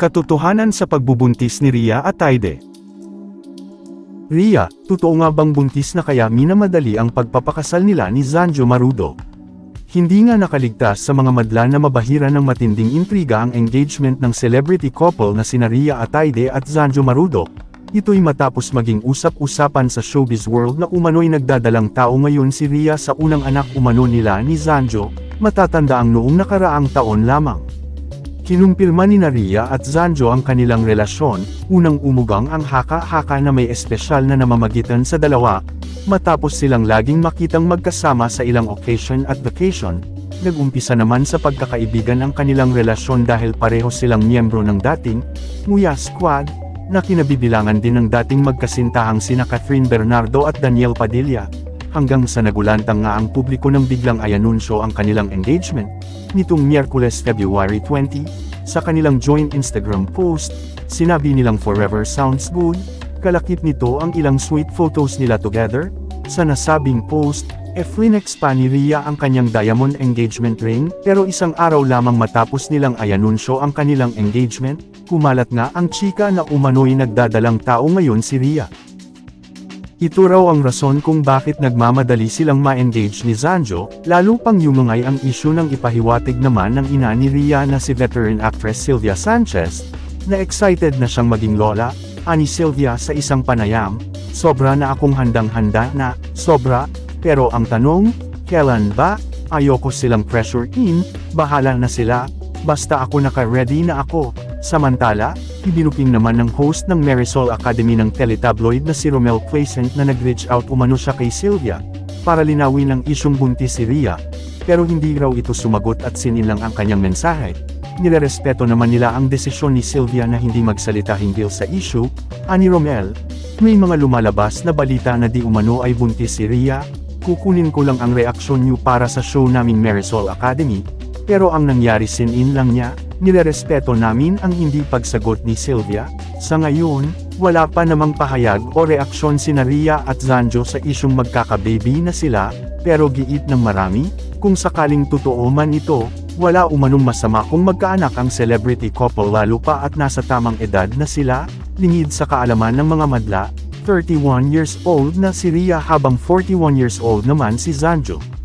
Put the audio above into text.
Katotohanan sa pagbubuntis ni Ria at Taide. Ria, totoo nga bang buntis na kaya minamadali ang pagpapakasal nila ni Zanjo Marudo? Hindi nga nakaligtas sa mga madla na mabahira ng matinding intriga ang engagement ng celebrity couple na sina Ria Ataide at Zanjo Marudo. Ito'y matapos maging usap-usapan sa showbiz world na umano'y nagdadalang tao ngayon si Ria sa unang anak umano nila ni Zanjo, matatanda ang noong nakaraang taon lamang. Kinumpirma ni Ria at Zanjo ang kanilang relasyon, unang umugang ang haka-haka na may espesyal na namamagitan sa dalawa, matapos silang laging makitang magkasama sa ilang occasion at vacation, nag-umpisa naman sa pagkakaibigan ang kanilang relasyon dahil pareho silang miyembro ng dating, Nguya Squad, na kinabibilangan din ng dating magkasintahang sina Catherine Bernardo at Daniel Padilla, hanggang sa nagulantang nga ang publiko nang biglang ayanunsyo ang kanilang engagement, nitong Miyerkules February 20, sa kanilang joint Instagram post, sinabi nilang forever sounds good, kalakip nito ang ilang sweet photos nila together, sa nasabing post, e-flinex pa ni Ria ang kanyang diamond engagement ring, pero isang araw lamang matapos nilang ayanunsyo ang kanilang engagement, kumalat nga ang chika na umano'y nagdadalang tao ngayon si Ria. Ito raw ang rason kung bakit nagmamadali silang ma-engage ni Zanjo, lalo pang yumungay ang isyu ng ipahiwatig naman ng ina ni Ria na si veteran actress Sylvia Sanchez, na excited na siyang maging lola, ani Sylvia sa isang panayam, sobra na akong handang-handa na, sobra, pero ang tanong, kailan ba? Ayoko silang pressure in, bahala na sila, basta ako naka-ready na ako. Samantala, ibinuping naman ng host ng Marisol Academy ng teletabloid na si Romel Crescent na nag-reach out umano siya kay Sylvia, para linawin ang isyong buntis si Ria, pero hindi raw ito sumagot at sinilang ang kanyang mensahe. Nilerespeto naman nila ang desisyon ni Sylvia na hindi magsalita hinggil sa issue, ani Romel, may mga lumalabas na balita na di umano ay buntis si Ria, kukunin ko lang ang reaksyon niyo para sa show naming Marisol Academy, pero ang nangyari sin-in lang niya, nilerespeto namin ang hindi pagsagot ni Sylvia, sa ngayon, wala pa namang pahayag o reaksyon si Ria at Zanjo sa isyong magkakababy na sila, pero giit ng marami, kung sakaling totoo man ito, wala umanong masama kung magkaanak ang celebrity couple lalo pa at nasa tamang edad na sila, lingid sa kaalaman ng mga madla, 31 years old na si Ria habang 41 years old naman si Zanjo.